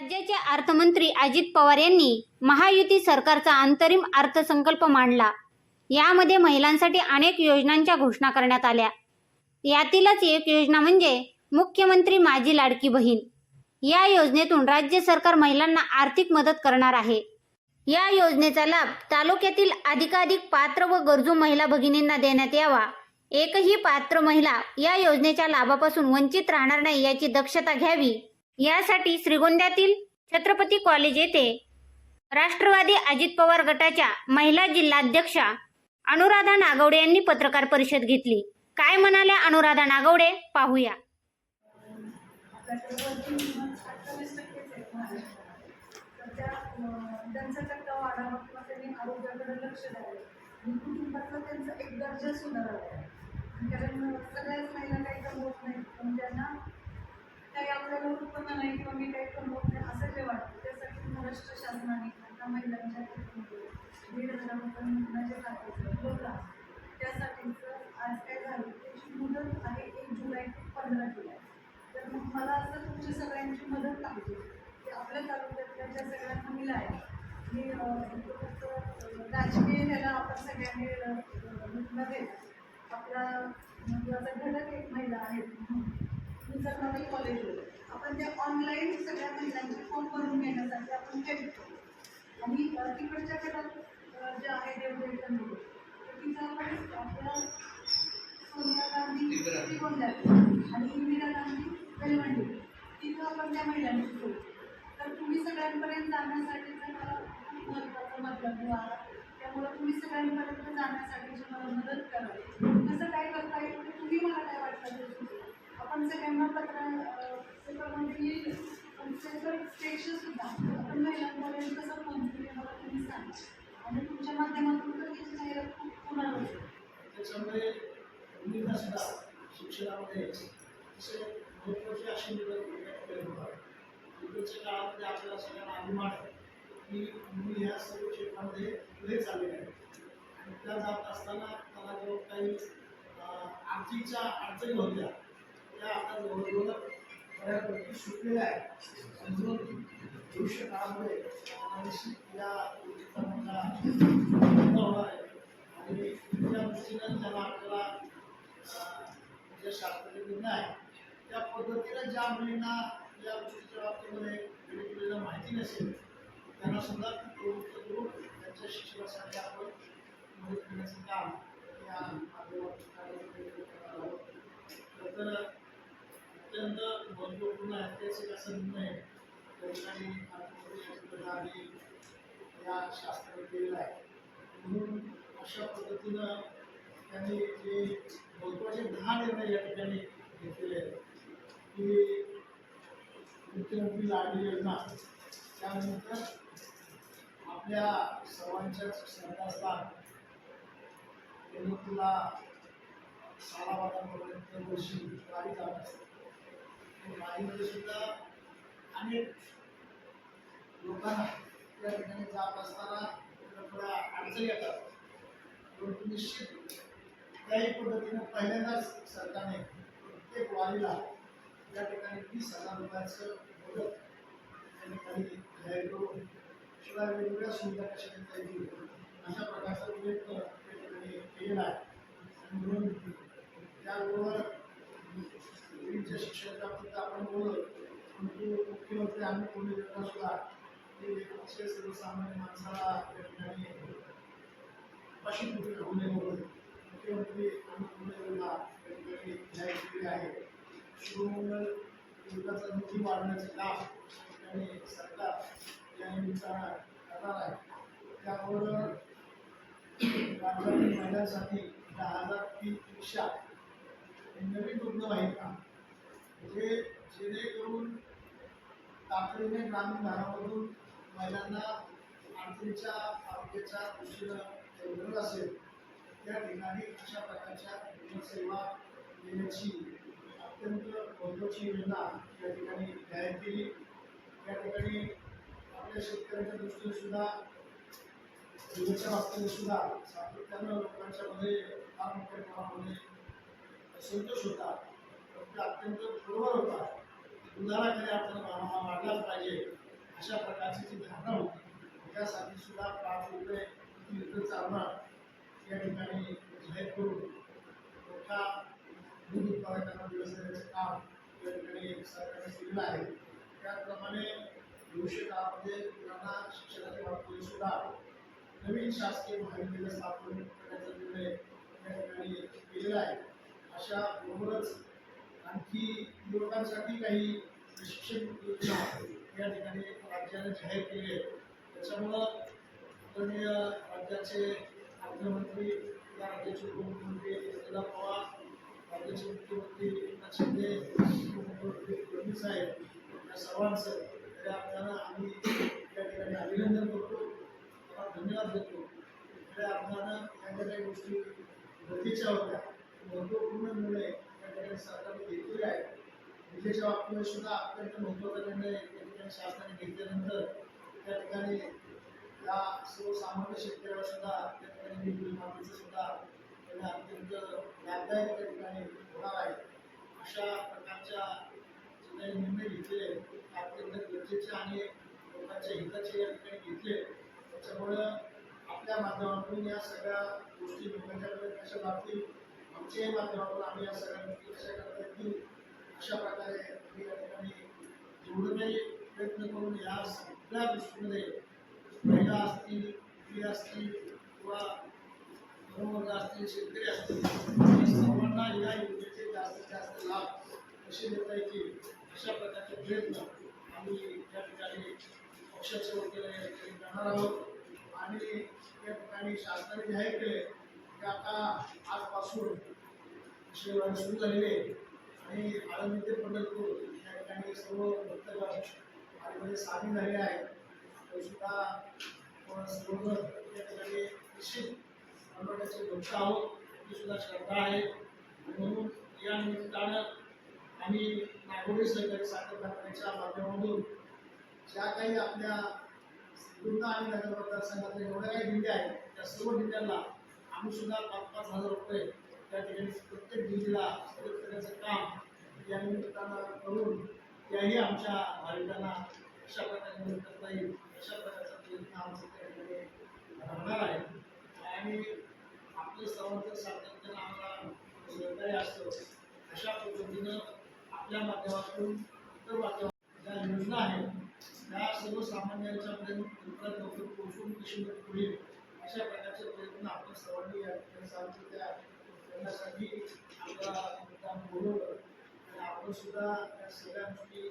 राज्याचे अर्थमंत्री अजित पवार यांनी महायुती सरकारचा अंतरिम अर्थसंकल्प मांडला. यामध्ये महिलांसाठी अनेक योजनांच्या घोषणा करण्यात आल्या. यातीलच एक योजना म्हणजे मुख्यमंत्री माझी लाडकी बहीण. या योजनेतून राज्य सरकार महिलांना आर्थिक मदत करणार आहे. या योजनेचा लाभ तालुक्यातील अधिकाधिक पात्र व गरजू महिला भगिनींना देण्यात यावा. एकही पात्र महिला या योजनेच्या लाभापासून वंचित राहणार नाही याची दक्षता घ्यावी. यासाठी श्रीगोंद्यातील छत्रपती कॉलेज येथे राष्ट्रवादी अजित पवार गटाच्या महिला जिल्हाध्यक्षा अनुराधा नागवडे यांनी पत्रकार परिषद घेतली. काय म्हणाल्या अनुराधा नागवडे? पाहूया. त्यांचा एक दर्जा सुधारावा. कारण सगळ्याच महिला काही कमवत नाही. पण त्यांना काही आपल्याला उत्पन्न नाही किंवा मी काही कमवत नाही असं जे वाटतं. त्यासाठी महाराष्ट्र शासनाने आता महिलांच्या हेतूमध्ये दीड हजारापर्यंत टाकायचं होता त्यासाठीच आज काय झालं त्याची मुदत आहे एक जुलै ते पंधरा जुलै. तर मग मला असं तुमची सगळ्यांची मदत पाहिजे. की आपल्या तालुक्यातल्या ज्या सगळ्या महिला आहेत मी फक्त, राजकीय ह्याला आपण सगळ्यांनी अं, नव्हे आपला म्हणजे महत्त्वाचा घटक एक महिला आहे मी सरकारी कॉलेजवर आपण त्या ऑनलाईन सगळ्या महिलांचे फॉर्म भरून घेण्यासाठी आपण केलं आणि अं, तिकडच्या अं, जे आहे देवदेवतांमध्ये तर तिथं आपण आपल्या सोनिया गांधी श्रीगोंद्यात आणि इंदिरा गांधी बेलवंडी तिथं आपण त्या महिलांची ठेवू तर तुम्ही सगळ्यांपर्यंत जाण्यासाठीचा मला खूप महत्त्वाचा मतलब आहे त्यामुळं तुम्ही सगळ्यांपर्यंत जाण्यासाठीची मला मदत करावी कसं काय करता येईल ते तुम्ही मला काय वाटतं ते सुचवा. आपण सगळ्यांना पत्र अं, पेपरमध्ये पण सुद्धा आपण महिलांपर्यंत कसं पोहोचू मला तुम्ही सांगा. आणि तुमच्या माध्यमातून तर त्याची जाहिरात खूप पुनरावृत्ती त्याच्यामुळे मुलींना सुद्धा शिक्षणामध्ये असे महत्त्वाची अशी निवड होतात काळामध्ये आपल्याला सगळ्यांना अभिमान आहे की मुली ह्या सर्व क्षेत्रामध्ये पुढे चाललेल्या आहेत. आणि त्या जात असताना त्याला जो काही आर्थिकच्या अडचणी होत्या आता जवळजवळ बऱ्यापैकी सुटलेल्या आहेत समजून भविष्य काळामध्ये या होणार आहे आणि त्या दृष्टीनं ज्याला आपल्याला ज्या जे निर्णय आहे त्या पद्धतीनं ज्या मुलींना या गोष्टीच्या बाबतीमध्ये माहिती नसेल त्यांना सुद्धा प्रवृत्त करून त्यांच्या शिक्षणासाठी आपण मदत करण्याचं काम या माध्यमातून तर अत्यंत महत्त्वपूर्ण ऐतिहासिक असा निर्णय त्या ठिकाणी या शास्त्राने केलेला आहे. म्हणून अशा पद्धतीनं त्यांनी जे महत्त्वाचे दहा निर्णय या ठिकाणी घेतलेले आहेत. की मुख्यमंत्री लाडली योजना त्यानंतर आपल्या सर्वांच्या श्रद्धास्थान तुला सालाबादापर्यंत वर्षी गाडी जात असते. आणि सुद्धा अनेक लोकांना त्या ठिकाणी जात असताना थोडा अडचणी येतात. परंतु निश्चित त्याही पद्धतीनं पहिल्यांदाच सरकारने प्रत्येक वारीला या ठिकाणी वीस हजार रुपयाचं मदत त्यांनी काही जाहीर करून शिवाय वेगवेगळ्या सुविधा कशा देता येतील अशा प्रकारचा उल्लेख त्या ठिकाणी केलेला आहे. त्याबरोबर शिक्षण प्राप्त बाबतीत आपण मुख्यमंत्री आम्ही कोणी योजना सुद्धा ही अतिशय सर्वसामान्य माणसाला त्या ठिकाणी अशी कुठे राहू नये म्हणून मुख्यमंत्री आम्ही योजना त्या ठिकाणी जाहीर केली आहे शिवमंगल युगाचा निधी वाढवण्याचं काम आणि सरकार या निमित्तानं करणार आहे त्याबरोबर राज्यातील महिलांसाठी दहा हजार तीन रिक्षा नवीन रुग्णवाहिका म्हणजे जेणेकरून तातडीने ग्रामीण भागामधून महिलांना अडचणीच्या आरोग्याच्या दृष्टीनं जरूरत असेल त्या ठिकाणी अशा प्रकारच्या सेवा देण्याची अत्यंत महत्त्वाची योजना या ठिकाणी जाहीर केली. त्या ठिकाणी आपल्या शेतकऱ्यांच्या दृष्टीने सुद्धा विजेच्या बाबतीने सुद्धा सातत्यानं लोकांच्या मध्ये फार मोठ्या प्रमाणामध्ये संतोष होता. अत्यंत बरोबर होता. दुधाला खऱ्या अर्थानं भाव हा वाढलाच पाहिजे अशा प्रकारची जी धारणा होती त्यासाठी सुद्धा पाच रुपये लिटर चालणार या ठिकाणी जाहीर करून मोठा दूध उत्पादकांना दिवस देण्याचं काम या ठिकाणी सरकारने केलेलं आहे. त्याचप्रमाणे भविष्य काळामध्ये मुलांना शिक्षणाच्या बाबतीत सुद्धा नवीन शासकीय महाविद्यालय स्थापन करण्याचा निर्णय या ठिकाणी केलेला आहे. अशा बरोबरच आणखी युवकांसाठी काही प्रशिक्षण योजना या ठिकाणी राज्याने जाहीर केली आहे त्याच्यामुळं आदरणीय राज्याचे अर्थमंत्री या राज्याचे उपमुख्यमंत्री अजितदादा पवार राज्याचे मुख्यमंत्री एकनाथ शिंदे उपमुख्यमंत्री फडणवीस साहेब या सर्वांचं खऱ्या अर्थानं आम्ही या ठिकाणी अभिनंदन करतो. त्यांना धन्यवाद देतो. खऱ्या अर्थानं या ज्या काही गोष्टी गरजेच्या होत्या. महत्त्वपूर्ण निर्णय या ठिकाणी सरकारने घेतलेले आहेत विजेच्या बाबतीमध्ये सुद्धा अत्यंत महत्त्वाचा निर्णय त्या ठिकाणी शासनाने घेतल्यानंतर त्या ठिकाणी या सर्वसामान्य शेतकऱ्याला सुद्धा त्या ठिकाणी वीज बिल सुद्धा त्यांना अत्यंत लाभदायक त्या ठिकाणी होणार आहे अशा प्रकारच्या जे काही निर्णय घेतलेले आहेत, ते अत्यंत गरजेचे आणि लोकांच्या हिताचे या ठिकाणी घेतले त्याच्यामुळं आपल्या माध्यमातून या सगळ्या गोष्टी लोकांच्याकडे कशा जातील आमच्याही माध्यमातून आम्ही या सगळ्यांनी कशा करता येतील अशा प्रकारे आम्ही या ठिकाणी जेवढं काही प्रयत्न करून या सगळ्या गोष्टीमध्ये महिला असतील स्त्री असतील किंवा धर्मवर्ग असतील शेतकरी असतील सर्वांना या योजनेचे जास्तीत जास्त लाभ कसे देता येतील अशा प्रकारचे प्रयत्न आम्ही या ठिकाणी पक्षाच्या वतीने करणार आहोत. आणि या ठिकाणी शासनाने जाहीर केले की आता आजपासून सेवा सुरू झालेले आहे. आणि आळंदी ते पंढरपूर या ठिकाणी सर्व भक्तगण आतमध्ये सामील झाले आहेत. तरीसुद्धा सुद्धा आपण सर्वजण या ठिकाणी निश्चित मंडळाचे भक्त आहोत. ती सुद्धा श्रद्धा आहे. म्हणून या निमित्तानं आम्ही नागोडी सहकारी साखर कारखान्याच्या माध्यमातून ज्या काही आपल्या पूर्ण आणि नगर मतदारसंघातल्या एवढ्या काही दिंड्या आहेत त्या सर्व दिंड्यांना आम्ही सुद्धा पाच पाच हजार रुपये त्या ठिकाणी प्रत्येक दिंडीला मदत करण्याचं काम या निमित्तानं करून त्याही आमच्या भाविकांना अशा प्रकारे मदत करता येईल अशा प्रकारचा प्रयत्न आमचा त्या ठिकाणी राहणार आहे. आणि आपलं सर्वांचं सातत्यानं आम्हाला सहकार्य असतं अशा पद्धतीनं आपल्या माध्यमातून इतर माध्यमातून ज्या योजना आहेत त्या सर्वसामान्यांच्या पर्यंत लवकरात लवकर पोहोचून कशी मदत होईल अशा प्रकारचे प्रयत्न आपण सर्वांनी या ठिकाणी चालू त्यासाठी करण्यासाठी आपला बोलवलं आणि आपण सुद्धा या सगळ्या गोष्टी